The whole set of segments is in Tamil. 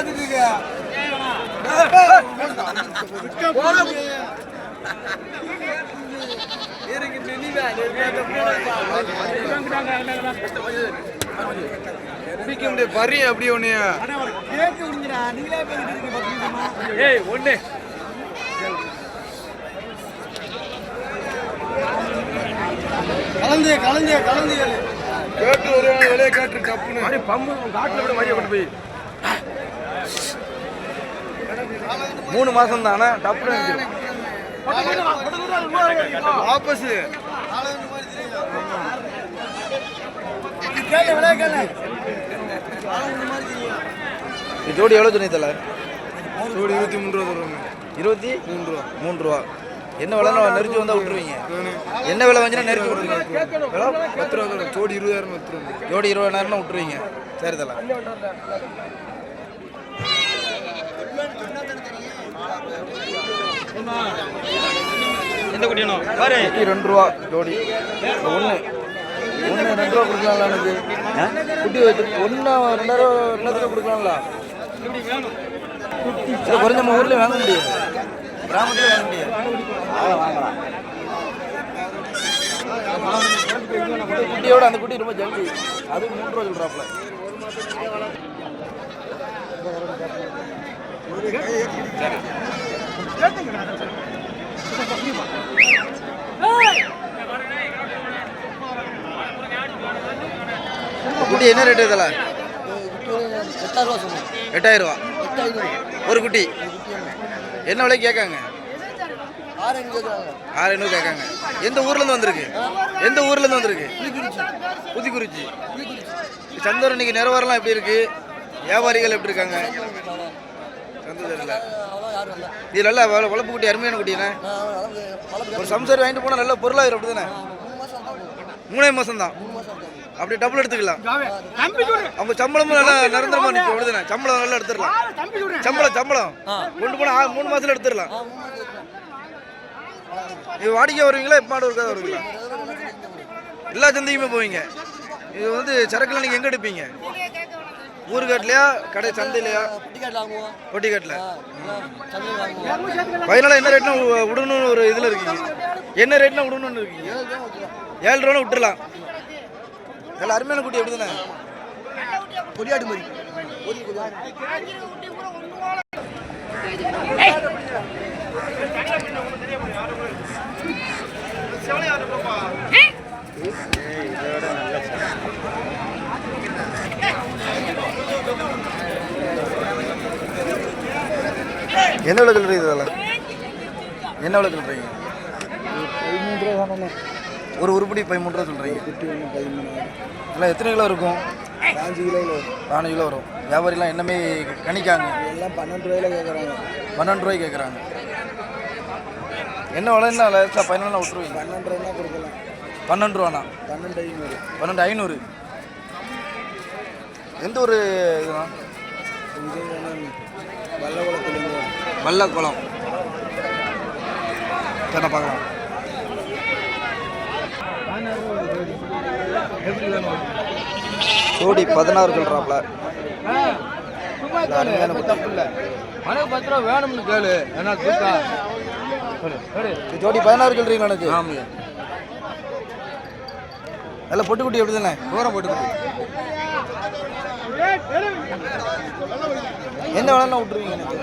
பார்த்துட்டு இருக்க அப்படி ஒண்ணு. ஏய் ஒண்ணு. கலந்து கலந்து கலந்து. கேட்டு ஒரு விலையை காட்டு கப்புன்னு மாதிரி பம்பு காட்டுல விட மாதிரி கொண்டு போய் மூணு மாசம் தானே டப்புனு இருந்துரும். வாபஸ் கலந்து மாதிரி தெரியுதா? இது கேளு விளைய கேளு கலந்து மாதிரி தெரியும் இது ஜோடி எவ்வளோ சொன்னீங்க தல? ஜோடி இருபத்தி மூணு ரூபா தருவாங்க. இருபத்தி மூணு ரூபா. மூணு ரூபா. என்ன விலைன்னு நெரிச்சு வந்தா விட்டுருவீங்க? என்ன விலை வந்துச்சுன்னா நெரிச்சு விட்டுருவீங்க? பத்து ரூபா ஜோடி இருபதாயிரம் பத்து ரூபா ஜோடி இருபதாயிரம்னா விட்டுருவீங்க. சரி தல. எந்த குட்டி ரெண்டு ரூபா ஜோடி. ஒன்று ஒன்று ரெண்டு ரூபா கொடுக்கலாம்ல எனக்கு? குட்டி வச்சு ஒன்று ரெண்டாயிரம் ரெண்டாயிரம் கொடுக்கலாம்ல? குறைஞ்ச நம்ம ஊர்லேயே வாங்க முடியும். கிராமத்துலேயே வாங்க முடியும். குட்டியோட அந்த குட்டி ரொம்ப ஜல்தி. அது மூணு ரூபா சொல்கிறாப்புல குட்டி என்ன ரேட்டு இதெல்லாம்? எட்டாயிரம் ரூபா எட்டாயிரம் ரூபா ஒரு குட்டி. என்ன விலை கேட்காங்க? ஆறு ஐநூறு கேட்குறாங்க ஆறு ஐநூறு கேட்காங்க. எந்த ஊர்லேருந்து வந்திருக்கு? எந்த ஊர்லேருந்து வந்திருக்கு? புதுக்குறிச்சி. சந்தூர் இன்னைக்கு நிறவரலாம் எப்படி இருக்கு? வியாபாரிகள் எப்படி இருக்காங்க? சந்தோஷம் இது நல்லா வள- வளர்ப்பு குட்டி அருமையான குட்டிண்ணே ஒரு சம்சாரி வாங்கிட்டு போனால் நல்ல பொருளாயிரம் அப்படி தானே மூணு மூணே மாதம் தான் அப்படி டபுள் எடுத்துக்கலாம். அவங்க சம்பளமும் நல்லா நிரந்தரமா நிற்கும் அப்படிதானே? சம்பளம் நல்லா எடுத்துடலாம். சம்பளம் சம்பளம். கொண்டு போனால் மூணு மாதத்தில் எடுத்துடலாம். இது வாடிக்கை வருவீங்களா எப்பாடு மாடு வருவீங்களா? எல்லா சந்தைக்குமே போவீங்க. இது வந்து சரக்குலாம் நீங்கள் எங்கே எடுப்பீங்க? ஊருக்காட்டிலையா கடை சந்தையிலையா? பொட்டிக்காட்டில். ஃபைனலாக என்ன ரேட்னா விடணும்னு ஒரு இதில் இருக்கீங்க. என்ன ரேட்னா விடணும்னு இருக்கீங்க? ஏழு ரூபா விட்டுறலாம். நல்ல அருமையான குட்டி எப்படி தானே கொடியாடு மாதிரி. என்ன விலை சொல்கிறீங்க இதெல்லாம்? என்ன விலை சொல்கிறீங்க பதிமூணு ரூபா தானே ஒரு உருப்படி பதிமூணு ரூபா சொல்கிறீங்க எல்லாம் எத்தனை கிலோ இருக்கும்? பாஞ்சு கிலோ நானூறு கிலோ வரும். வியாபாரிலாம் என்னமே கணிக்காங்க. எல்லாம் பன்னெண்டு ரூபாயில கேட்குறாங்க பன்னெண்டு ரூபாய்க்கு கேட்குறாங்க என்ன விலைன்னா லேசாக பதினொன்று விட்டுருவீங்க. பன்னெண்டு ரூபா கொடுக்கலாம். பன்னெண்டு ரூபாண்ணா பன்னெண்டு ஐநூறு. பன்னெண்டு ஐநூறு. எந்த ஒரு இதுண்ணா இது வேணும் வல்லகுளத்துலேருந்து வல்ல குளம். சரி பார்க்கலாம். ஜோடி பதினாறு சொல்கிறாப்ல வேணும்னு கேளு. என்ன ஜோடி பதினாறு சொல்கிறீங்களா எனக்கு? நல்ல பொட்டு குட்டி எப்படி தானே? தூரம் போட்டு என்ன வேணாலும் விட்டுருவீங்க எனக்கு?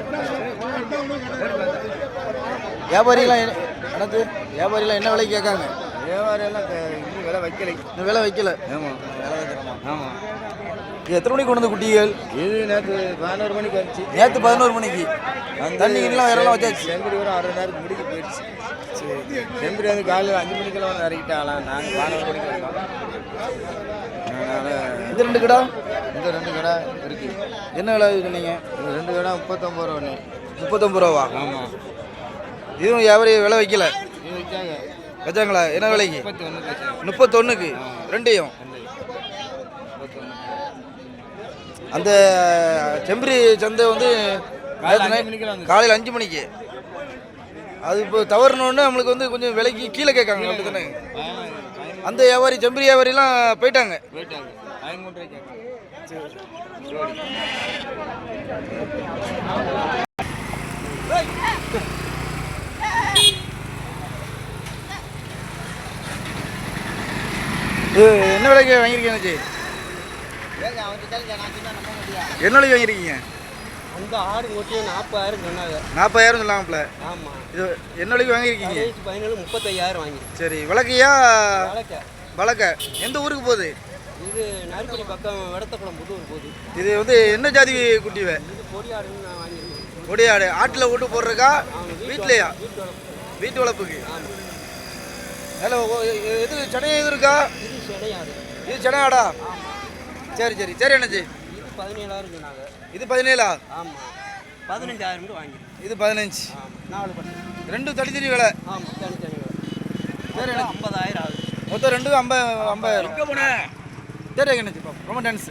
வியாபாரிலாம் எனக்கு வியாபாரிலாம் என்ன விலைக்கு கேட்காங்க? வியாபாரம் எல்லாம் இன்னும் விலை வைக்கலை. இன்னும் விலை வைக்கல. ஆமாம் விலை வைக்கிறோமா ஆமாம் எத்தனை மணிக்கு கொண்டு வந்த குட்டிகள்? இது நேற்று பதினோரு மணிக்கு வந்துச்சு. நேற்று பதினோரு மணிக்கு. தண்ணி எல்லாம் வேறெல்லாம் வச்சாச்சு. செம்பரி ஒரு அரை நேரத்துக்கு முடிக்க போயிடுச்சு. செம்பரி வந்து காலையில் அஞ்சு மணிக்கெல்லாம் வந்து இறக்கிட்டாங்களாம் நாங்கள் பதினோரு மணிக்கு அதனால் இது ரெண்டு கடா? இந்த ரெண்டு கடை இருக்கு. என்ன விலை சொன்னீங்க இந்த ரெண்டு கடை முப்பத்தொம்பது ரூபா ஒன்று முப்பத்தொம்பது ரூபாவா? ஆமாம் இதுவும் வியாபாரி விலை வைக்கல? வச்சாங்களா? என்ன விலைக்கு? முப்பத்தொன்னுக்கு? ரெண்டையும்? அந்த செம்பரி சந்தை வந்து. காலையில் அஞ்சு மணிக்கு. அது இப்போ தவறுனோடனே நம்மளுக்கு வந்து கொஞ்சம் விலைக்கு கீழே கேட்காங்க அப்படி தானே அந்த வியாபாரி செம்பரி வியாபாரிலாம் போயிட்டாங்க. இது என்ன விலைக்கு வாங்கியிருக்கீங்க? என்ன விலைக்கு வாங்கியிருக்கீங்க? அந்த ஆடு ஓட்டி நாற்பதாயிரம் சொன்னாங்க. நாற்பதாயிரம் சொல்லாமப்ல? ஆமாம் இது என்ன விலைக்கு வாங்கியிருக்கீங்க? பதினேழு முப்பத்தையாயிரம் வாங்கி சரி வழக்கையா வளர்க்க வழக்க எந்த ஊருக்கு போகுது? இது நறுக்கடி பக்கம் வெடத்தக்குளம் புதூர் போகுது. இது வந்து என்ன ஜாதி குட்டிவே இது பொடி ஆடுன்னு நான் வாங்கியிருக்கேன். கொடியாடு. ஆட்டில் ஓட்டு போடுறக்கா வீட்லையா? வீட்டு வளர்ப்பு. வீட்டு வளர்ப்புக்கு. ஹலோ எது சடை எது இருக்கா? இது செடையாடு இது ஆடா? சரி சரி. சரி அண்ணாச்சி இது பதினேழாயிரம் சொன்னாங்க. இது பதினேழா? ஆமாம் பதினஞ்சாயிரம் வாங்கிருக்கேன் இது பதினஞ்சு. நாலு பர்சன்ட் ரெண்டும் தனித்தனி விலை. ஆமாம் தனி தனி சரி சரி ஐம்பதாயிரம் ஆகுது. மொத்தம் ரெண்டும் ஐம்பது ஐம்பதாயிரம். சரி அண்ணாச்சி பாப்போம். ரொம்ப தேங்க்ஸ்